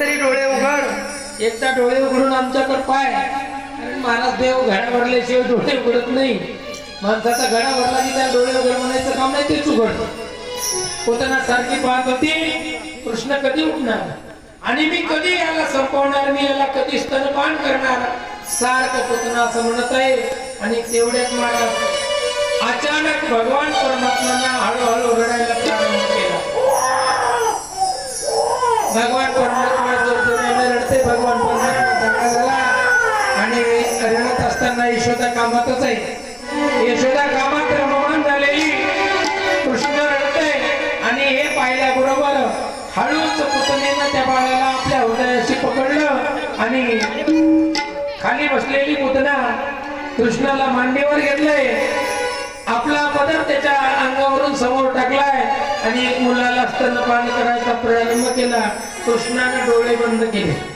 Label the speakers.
Speaker 1: तरी डोळे उघड. एकदा डोळे उघडून आमच्याकडे पाय. महाराज देव घडा भरल्याशिवाय डोळे उघडत नाही. माणसाचा घडा भरला की त्या डोळे उघड म्हणायचं काम नाही तेच उघड. पोतना सारखी पाहत होती कृष्ण कधी उठणार? आणि मी कधी याला संपवणार? मी याला कधी स्तनपान करणार? सारखं पोतना असं म्हणत आहे. आणि तेवढ्यात मला अचानक भगवान परमात्माना हळूहळू भगवान परमात्मा जोरजोराने रडते भगवान परमात्मा जागा झाला. आणि रडत असताना यशोदा कामातच आहे. यशोदा कामात रममान झालेली. कृष्ण रडते आणि हे पाहिल्याबरोबर हळूच पुतणीनं त्या बाळाला आपल्या हृदयाशी पकडलं आणि खाली बसलेली पुतना कृष्णाला मांडीवर घेतलंय. आपला पदर त्याच्या अंगावरून समोर टाकलाय. आणि एक मुलाला स्तनपान करायचा प्रारंभ केला कृष्णाने डोळे बंद केले.